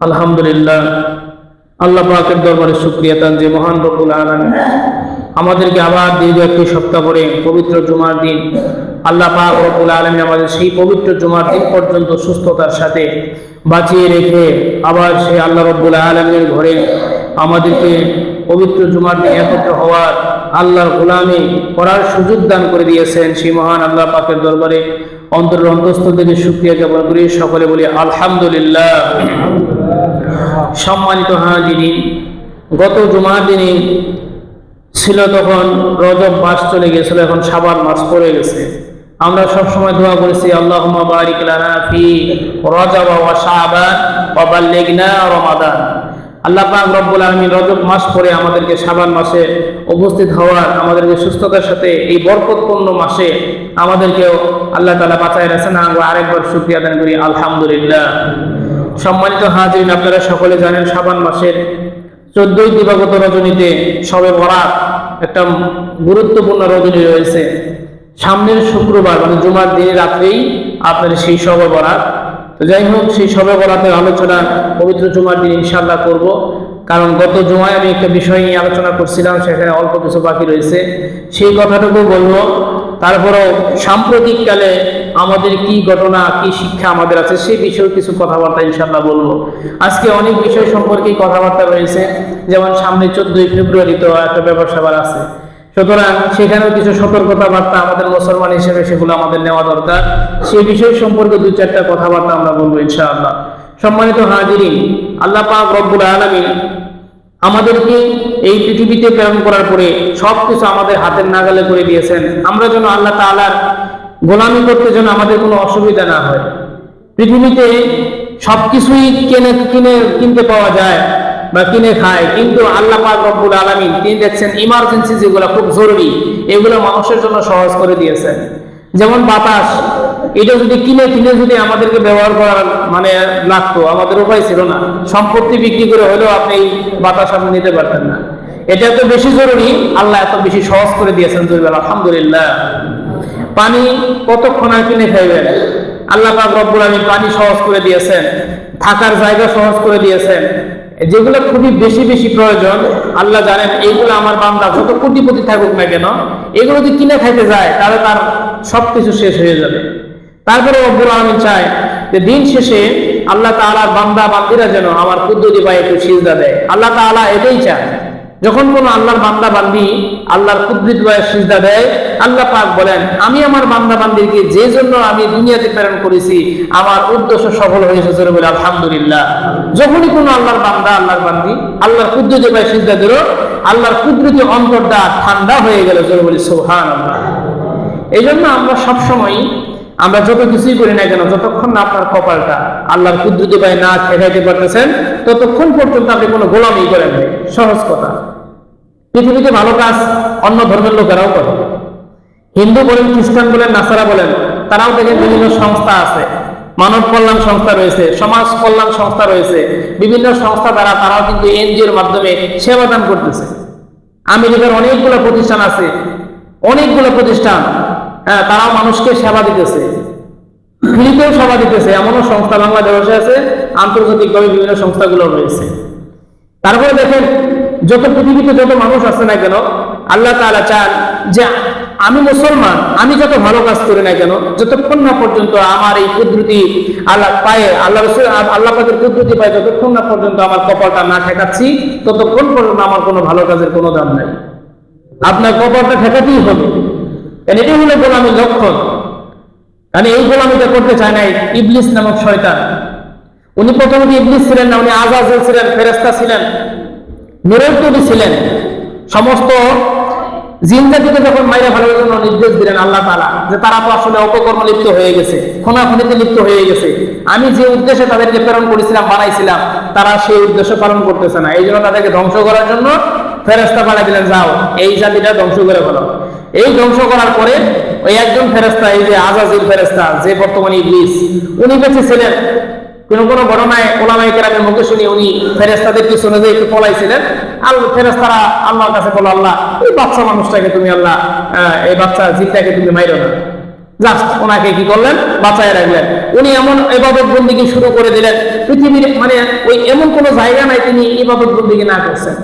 আলহামদুলিল্লাহ। আল্লাহ পাকের দরবারে শুক্রিয়া তান যে মহান রব্বুল আলম আমাদেরকে আবার দীর্ঘ একটি সপ্তাহ পরে পবিত্র জুমার দিন আল্লাহ পাক রব্বুল আলম আমাদের সেই পবিত্র জুমার দিন পর্যন্ত সুস্থতার সাথে বাঁচিয়ে রেখে আবার সেই আল্লাহ রব্বুল আলমের ঘরে আমাদেরকে পবিত্র জুমার দিন একত্র হওয়ার আল্লাহর গোলামে করার সুযোগ দান করে দিয়েছেন সেই মহান আল্লাহ পাকের দরবারে। অন্তর অন্তস্থ থেকে শুক্রিয়া জ্ঞাপন করি, সকলে বলি আলহামদুলিল্লাহ। সম্মানিত হাজিরি গত জুমার দিনে ছিল তখন রজব মাস চলে গেছিল, এখন সাবান মাস পড়ে গেছে। আমরা সব সময় দোয়া করেছি, আল্লাহুম্মা বারিক লানা ফি রজব ওয়া শাবান আল্লাহ পাক রব্বুল আলামিন রজব মাস পরে আমাদেরকে শাবান মাসে উপস্থিত হওয়ার, আমাদেরকে সুস্থতার সাথে এই বরকতপূর্ণ মাসে আমাদেরকেও আল্লাহ তাআলা বাঁচায় রাখছেন। আমরা আরেকবার শুকরিয়া আদায় করি, আলহামদুলিল্লাহ। সম্মানিত হাজির আপনারা সকলে জানেন সাবান মাসের চোদ্দই দিবাগত রজনীতে সবে বরাত একটা গুরুত্বপূর্ণ রজনী রয়েছে। সামনের শুক্রবার মানে জুমার দিনে রাত্রেই আপনার সেই সবে বরাত। তো যাই হোক, সেই সবে বরাতের আলোচনা পবিত্র জুমার দিন ইনশাল্লাহ করব। কারণ গত জুমায় আমি একটা বিষয় নিয়ে আলোচনা করছিলাম, সেখানে অল্প কিছু বাকি রয়েছে। সেই কথাটুকু বলব তারপরেও সাম্প্রতিককালে আমাদের কি ঘটনা, কি শিক্ষা আমাদের আছে সেই বিষয়ে কিছু কথাবার্তা ইনশাল্লাহ বলব। আজকে অনেক বিষয় সম্পর্কে কথাবার্তা রয়েছে। যেমন সামনে চোদ্দই ফেব্রুয়ারি তো একটা ব্যাপার স্যাপার আছে। সুতরাং সেখানেও কিছু সতর্কতা বার্তা আমাদের মুসলমান হিসেবে সেগুলো আমাদের নেওয়া দরকার। সেই বিষয় সম্পর্কে দু চারটা কথাবার্তা আমরা বলব ইনশাআল্লাহ। সম্মানিত হাজিরিন, আল্লাহ পাক রব্বুল আলমী আমাদেরকে এই পৃথিবীতে প্রেরণ করার পরে সবকিছু আমাদের হাতের নাগালে করে দিয়েছেন। আমরা যেন আল্লাহ তাআলার গোলামি করতে যেন আমাদের কোনো অসুবিধা না হয়। পৃথিবীতে সবকিছুই কিনে কিনে, কিনতে পাওয়া যায় বা কিনে খায়, কিন্তু আল্লাহ পাক রব্বুল আলামিন তিনি দেখছেন ইমার্জেন্সি যেগুলো খুব জরুরি, এগুলো মানুষের জন্য সহজ করে দিয়েছেন। যেমন বাতাস, এটা যদি কিনে কিনে যদি আমাদেরকে ব্যবহার করার মানে লাগতো, আমাদের উপায় ছিল না। সম্পত্তি বিক্রি করে হলেও আপনি এই বাতাস আপনি নিতে পারতেন না। এটা এত বেশি জরুরি, আল্লাহ এত বেশি সহজ করে দিয়েছেন জরুরি আলহামদুলিল্লাহ। পানি কতক্ষণ আর কিনে খাইবেন? আল্লাহ রব্বুল আলামিন পানি সহজ করে দিয়েছেন, থাকার জায়গা সহজ করে দিয়েছেন। যেগুলো খুবই বেশি বেশি প্রয়োজন, আল্লাহ জানেন, এইগুলো আমার বান্দা যত কোটিপতি থাকুক না কেন, এগুলো যদি কিনে খাইতে যায়, তাহলে তার সবকিছু শেষ হয়ে যাবে। তারপরে অব্বুল আলমিন চায় যে দিন শেষে আল্লাহ তালার বান্দা বান্দিরা যেন আমার কুদ্দুতি বা একটু সিজদা দেয়। আল্লাহ তালা এটাই চায়। যখন কোন আল্লাহর বান্দা বান্দি আল্লাহর কুদ্রিত বয়ে সিজদা দেয়, আল্লাহ পাক বলেন, আমি আমার বান্দা বান্দিকে যে জন্য আমি দুনিয়াতে প্রেরণ করেছি, আমার উদ্দেশ্য সফল হয়েছে জোরে বলে আলহামদুলিল্লাহ। যখনই কোন আল্লাহর বান্দা, আল্লাহর বান্দি আল্লাহর কুদ্রিত বয়ে সিজদা দিল, আল্লাহর কুদ্রিত অন্তরটা ঠান্ডা হয়ে গেল জোরে বলি সুবহান এই জন্য আমরা সবসময় আমরা যত কিছুই করি না কেন, যতক্ষণ না আপনার কপালটা আল্লাহর কুদ্রুতি ভাই না খেলাইতে পারতেছেন, ততক্ষণ পর্যন্ত আপনি কোনো গোলামি করেন। সহজ কথা। পৃথিবীতে ভালো কাজ অন্য ধর্মের লোকেরাও করে। হিন্দু বলেন, খ্রিস্টান বলেন, নাসারা বলেন, তারাও দেখেন বিভিন্ন সংস্থা আছে। মানব কল্যাণ সংস্থা রয়েছে, সমাজ কল্যাণ সংস্থা রয়েছে। বিভিন্ন সংস্থা দ্বারা তারাও কিন্তু এনজিওর মাধ্যমে সেবা দান করতেছে। আমেরিকার অনেকগুলো প্রতিষ্ঠান আছে, অনেকগুলো প্রতিষ্ঠান হ্যাঁ তারাও মানুষকে সেবা দিতেছে। ফ্রিতেও সেবা দিতেছে, এমনও সংস্থা বাংলাদেশে আছে, আন্তর্জাতিকভাবে বিভিন্ন সংস্থাগুলো রয়েছে। তারপরে দেখেন যত পৃথিবীতে যত মানুষ আছে না কেন, আল্লাহ তাআলা চান যে আমি মুসলমান, আমি যত ভালো কাজ করি না কেন, যতক্ষণ না পর্যন্ত আমার এই কুদরতি আল্লাহ পায়ে, আল্লাহ আল্লাহ পাকের কুদরতি পায়ে যতক্ষণ না পর্যন্ত আমার কপালটা না ঠেকাচ্ছি, ততক্ষণ পর্যন্ত আমার কোনো ভালো কাজের কোনো দাম নাই। আপনার কপালটা ঠেকাতেই হবে। এটাই হলো গোলামীর লক্ষণ। কারণ এই গোলামিটা করতে চায় নাই, ইবলিস নামক শয়তান। উনি প্রথমত ইবলিস ছিলেন না, উনি আজাজেল ছিলেন ফেরেস্তা ছিলেন। নূরের তৈরি ছিলেন। সমস্ত জিন জাতিকে যখন মাইরা ফেলার জন্য নির্দেশ দিলেন আল্লাহ তালা যে তারা তো আসলে অপকর্ম লিপ্ত হয়ে গেছে, খুনাখুনিতে লিপ্ত হয়ে গেছে। আমি যে উদ্দেশ্যে তাদেরকে প্রেরণ করেছিলাম, বানাইছিলাম, তারা সেই উদ্দেশ্য পালন করতেছে না। এই জন্য তাদেরকে ধ্বংস করার জন্য ফেরেস্তা পাঠিয়ে দিলেন, যাও, এই জাতিটা ধ্বংস করে ফেলো। এই ধ্বংস করার পরে ওই একজন ফেরেস্তা এই যে আজাজির ফেরেস্তা যে বর্তমানে ইবলিস, উনি বেঁচে ছিলেন। কোন কোন ঘটনায় ওলামাই কেরামের মুখে শুনি উনি ফেরেস্তাদের পিছনে যে একটু পলাইছিলেন। আল্লাহ ফেরেস্তারা আল্লাহর কাছে বলো আল্লাহ, এই বাচ্চা মানুষটাকে তুমি আল্লাহ এই বাচ্চা জিতটাকে তুমি মাইরো না। জাস্ট ওনাকে কি করলেন? বাঁচায় রাখলেন। উনি এমন এবাদত বন্দিকে শুরু করে দিলেন। পৃথিবীর মানে ওই এমন কোনো জায়গা নাই তিনি ইবাদত বন্দিকে না করছেন।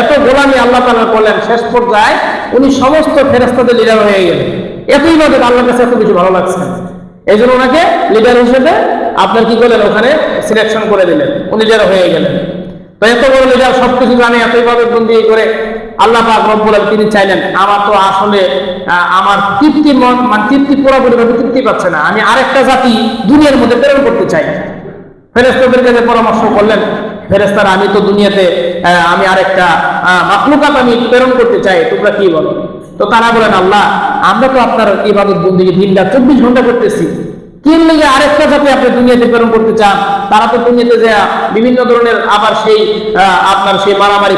এত গোলামি আল্লাহ তালা করলেন। শেষ পর্যায়ে উনি সমস্ত ফেরেস্তাদের লিডার হয়ে গেলেন। এত ইবাদত আল্লাহর কাছে এত কিছু ভালো লাগছে এই জন্য ওনাকে লিডার হিসেবে আপনার কি করলেন? ওখানে সিলেকশন করে দিলেন। উনি লিডার হয়ে গেলেন। তো এত বড় জানে এত ইবাদত বন্দি করে আল্লাহ পাক রব্বুল তিনি চাইলেন। আমার তো আসলে আমার তৃপ্তি মন মানে তৃপ্তি তৃপ্তি পাচ্ছে না। আমি আরেকটা জাতি দুনিয়ার মধ্যে প্রেরণ করতে চাই। ফেরেস্তাদের কাছে পরামর্শ করলেন ফেরেস্তারা আমি তো দুনিয়াতে আমি আরেকটা আহ, মাখলুকাত আমি প্রেরণ করতে চাই তোমরা কি বলো? তো তারা বলেন আল্লাহ আমরা তো আপনার ইবাদত বন্দিকে দিন রাত চব্বিশ ঘণ্টা করতেছি। তিন লেগে আরেকটা আপনি দুনিয়াতে প্রেরণ করতে চান, তারা তো দুনিয়াতে যে বিভিন্ন ধরনের আবার সেই আপনার সেই মারামারি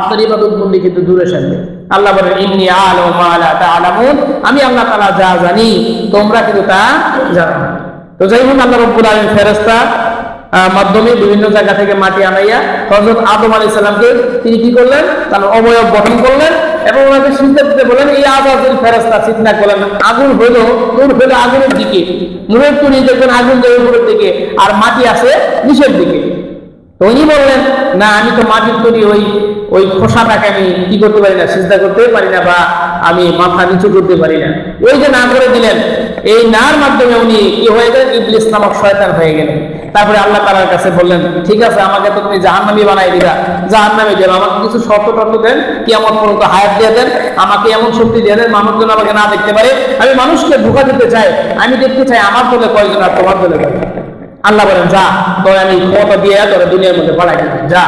আপনার কিন্তু দূরে আল্লাহ বলেন মালা তা আলামুন আমি আল্লাহ তালা যা জানি, তোমরা কিন্তু তা জানো তো যাই হোক, আল্লাহ রব্বুল আলম মাধ্যমে বিভিন্ন জায়গা থেকে মাটি আনাইয়া হজরত আদম আলী সাল্লামকে তিনি কি করলেন? তার অবয়ব গঠন করলেন এবং ওনাকে সিদ্ধ দিতে বলেন, এই আজাদের ফেরস্তা চিন্তা করলেন। আগুন হইল, নূর হইল আগুনের দিকে। নূরের তুলি দেখবেন আগুন দেবে উপরের দিকে, আর মাটি আছে নিচের দিকে। তো উনি বললেন, না, আমি তো মাটির তৈরি ওই ওই খোসাটাকে আমি কি করতে পারি না, সিজদা করতে পারি না বা আমি মাথা নিচু করতে পারি না। ওই যে না করে দিলেন। এই নার মাধ্যমে উনি কি হয়ে গেলেন? ইবলিস নামক শয়তান হয়ে গেলেন। তারপরে আল্লাহ তালার কাছে বললেন, ঠিক আছে, আমাকে তো তুমি জাহান্নামি বানাই দিলা জাহান্নামে দেন আমাকে কিছু শর্ত টর্ত দেন কি আমার পর্যন্ত হায়াত দিয়ে দেন, আমাকে এমন শক্তি দিয়ে দেন মানুষ যেন আমাকে না দেখতে পারে। আমি মানুষকে ধোকা দিতে চাই, আমি দেখতে চাই আমার দলে কয়েকজন আর তোমার দলে আল্লাহ বলেন, যা, তোর আমি ক্ষমতা দিয়ে তোরা দুনিয়ার মধ্যে পাঠাই যা।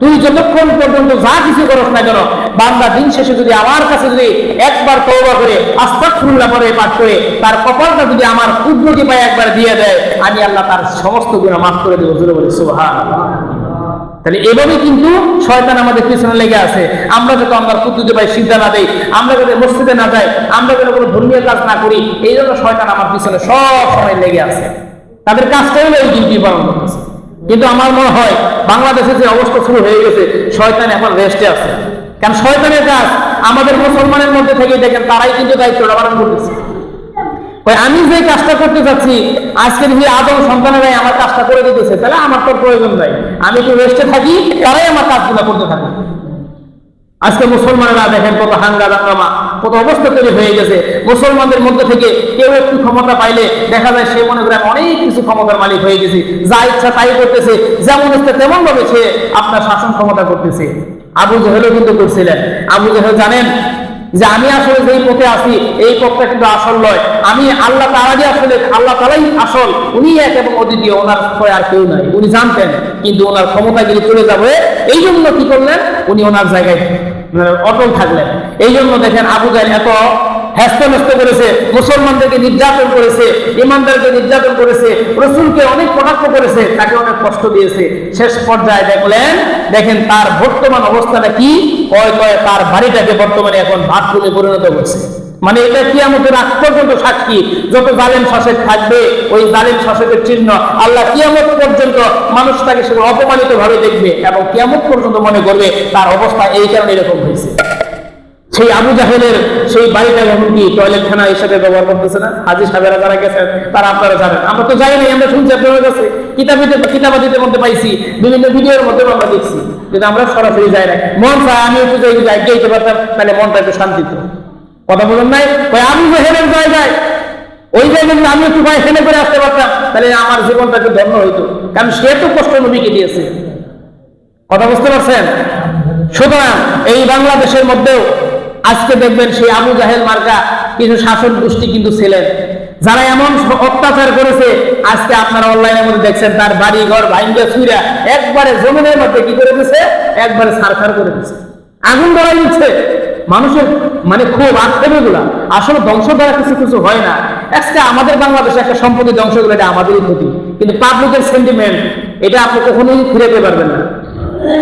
তুই যতক্ষণ পর্যন্ত যা কিছু করস না কেন, বান্দা দিন শেষে যদি আমার কাছে যদি একবার তওবা করে, আস্তাগফিরুল্লাহ পরে পাঠ করে, তার কপালটা যদি আমার কুদরতি পায়ে একবার দিয়ে দেয়, আমি আল্লাহ তার সমস্ত গুনাহ মাফ করে দেবো। জোরে বলি, সুবহানাল্লাহ। তাহলে এভাবে কিন্তু শয়তান আমাদের পিছনে লেগে আছে। আমরা যত আমরা কুতুতে পাই সিদ্ধা না দেই, আমরা যাতে মসজিদে না যাই, আমরা যেন কোনো ধর্মীয় কাজ না করি, এই জন্য শয়তান আমার পিছনে সব সময় লেগে আছে। তাদের কাজটাই এই ডিউটি পালন করতেছে। কিন্তু আমার মনে হয় বাংলাদেশে যে অবস্থা শুরু হয়ে গেছে, শয়তান এখন রেস্টে আছে। কারণ শয়তানের কাজ আমাদের মুসলমানের মধ্যে থেকে দেখেন, তারাই কিন্তু দায়িত্বটা পালন করতেছে। আমি যে কাজটা করতে চাচ্ছি আজকের যে আদম সন্তানেরাই আমার কাজটা করে দিতেছে, তাহলে আমার তো প্রয়োজন নাই। আমি একটু রেস্টে থাকি? তারাই আমার কাজগুলো করতে থাকে আজকে মুসলমানেরা দেখেন কত হাঙ্গা দাঙ্গামা কত অবস্থা তৈরি হয়ে গেছে। মুসলমানদের মধ্যে থেকে কেউ একটু ক্ষমতা পাইলে দেখা যায় সে মনে করে অনেক কিছু ক্ষমতার মালিক হয়ে গেছি। যা ইচ্ছা তাই করতেছে। যেমন ইচ্ছা তেমন ভাবে সে আপনার শাসন ক্ষমতা করতেছে। আবু জহেলও কিন্তু করছিলেন। আবু জহেল জানেন যে আমি আসলে যেই পথে আছি, এই পথটা কিন্তু আসল নয়। আমি আল্লাহ তালারই আসলে, আল্লাহ তালাই আসল। উনি এক এবং অদ্বিতীয়, ওনার পরে আর কেউ নাই। উনি জানতেন, কিন্তু ওনার ক্ষমতা গিয়ে চলে যাবে এই জন্য কি করলেন? উনি ওনার জায়গায় অটল থাকলেন। এই জন্য দেখেন আবু জাহেল এত হ্যাস্ত ন্যস্ত করেছে, মুসলমানদেরকে নির্যাতন করেছে, ইমানদারকে নির্যাতন করেছে, রসুলকে অনেক কটাক্ষ করেছে, তাকে অনেক কষ্ট দিয়েছে। শেষ পর্যায়ে দেখলেন দেখেন তার বর্তমান অবস্থাটা কি? কয় কয় তার বাড়িটাকে বর্তমানে এখন ভাত তুলে পরিণত করছে। মানে এটা কি আমাদের আগ পর্যন্ত সাক্ষী। যত জালেম শাসক থাকবে, ওই জালেম শাসকের চিহ্ন আল্লাহ কিয়ামত পর্যন্ত মানুষ তাকে সেগুলো অপমানিত ভাবে দেখবে এবং কিয়ামত পর্যন্ত মনে করবে তার অবস্থা এই কারণে এরকম হয়েছে। সেই আবু জাহেলের সেই বাড়িটা এখন কি টয়লেট খানা হিসেবে ব্যবহার করতেছে না। হাজি সাহেবেরা যারা গেছেন, তারা আপনারা জানেন। আমরা তো জানি নাই আমরা শুনছি আপনাদের কাছে কিতাবিতে কিতাবাদিদের মধ্যে পাইছি, বিভিন্ন ভিডিওর মধ্যে আমরা দেখছি। কিন্তু আমরা সরাসরি যাই না। মন চায় আমি একটু যাই যাই যেতে পারতাম, তাহলে মনটা একটু শান্তি কথা বলেন নাই? ওই আবু জাহেলের জায়গায় ওই জায়গায় আমি একটু পায়ে হেলে করে আসতে পারতাম, তাহলে আমার জীবনটা একটু ধন্য হইতো। কারণ সে তো কষ্ট নবীকে দিয়েছে। কথা বুঝতে পারছেন? সুতরাং এই বাংলাদেশের মধ্যেও আজকে দেখবেন সেই আবু জাহেল মার্কা কিছু শাসন গোষ্ঠী কিন্তু ছিলেন। যারা এমন অত্যাচার করেছে, আজকে আপনারা অনলাইনের মধ্যে দেখছেন, তার বাড়ি ঘর ভাইঙ্গা ছুইরা একবারে জমিনের মধ্যে কি করে দিছে? একবারে সারখার করে দিছে। আগুন ধরাই দিচ্ছে। মানুষের মানে খুব আক্ষেপ এগুলা আসলে ধ্বংস দ্বারা কিছু কিছু হয় না। আজকে আমাদের বাংলাদেশে একটা সম্পত্তি ধ্বংস করে এটা আমাদেরই ক্ষতি। কিন্তু পাবলিকের সেন্টিমেন্ট এটা আপনি কখনোই ফিরে পেতে পারবেন না।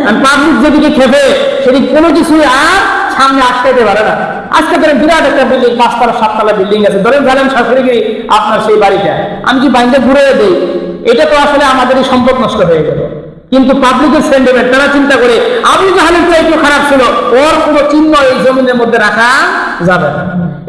আর পাবলিক যেদিকে খেপে, সেদিক কোনো কিছুই আর সামনে আটকাইতে পারে না। আজকে ধরেন বিরাট একটা বিল্ডিং পাঁচতলা, সাততলা বিল্ডিং আছে। ধরেন ধরেন শাশুড়িগিরি আপনার সেই বাড়িটা আমি কি বাইন্দে ঘুরে দেই? এটা তো আসলে আমাদেরই সম্পদ নষ্ট হয়ে গেল। কিন্তু পাবলিকের সেন্টিমেন্ট তারা চিন্তা করে আবু জাহালের তো একটু খারাপ ছিল। ওর কোনো চিহ্ন এই জমিনের মধ্যে রাখা যাবে না।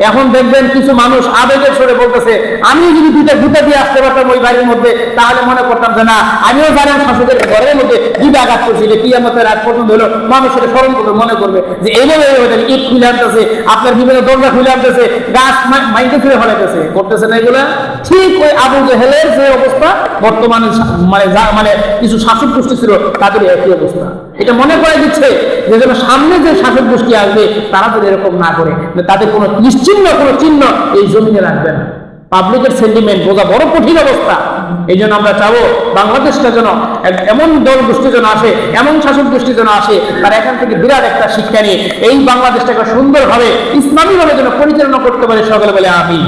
এখন দেখবেন কিছু মানুষ আবেগের সরে বলতেছে আমি যদি দুইটা গুতা দিয়ে আসতে পারতাম ওই বাড়ির মধ্যে, তাহলে মনে করতাম যে না, আমিও জানেন শাসকের ঘরের মধ্যে দুইটা আঘাত করছি যে কি আমাদের রাত পর্যন্ত হলো মানুষের স্মরণ করবে, মনে করবে যে এইভাবে ইট খুলে আনতেছে, আপনার বিভিন্ন দরজা খুলে আনতেছে, গাছ মাইকে ফিরে ফেলাইতেছে। করতেছে না এগুলা? ঠিক ওই আবু জেহেলের যে অবস্থা, বর্তমানে মানে মানে কিছু শাসক গোষ্ঠী ছিল, তাদের একই অবস্থা। এটা মনে করে দিচ্ছে যে যেন সামনে যে শাসক গোষ্ঠী আসবে, তারা যদি এরকম না করে, তাদের কোনো নিশ্চিহ্ন কোনো চিহ্ন এই জমিনে রাখবে না। পাবলিকের সেন্টিমেন্ট বোঝা বড় কঠিন অবস্থা। এই জন্য আমরা চাবো বাংলাদেশটা যেন এমন দল গোষ্ঠী যেন আসে, এমন শাসক গোষ্ঠী যেন আসে, তার এখান থেকে বিরাট একটা শিক্ষা নিয়ে এই বাংলাদেশটাকে সুন্দরভাবে, ইসলামীভাবে যেন পরিচালনা করতে পারে সকালবেলা বলে আমি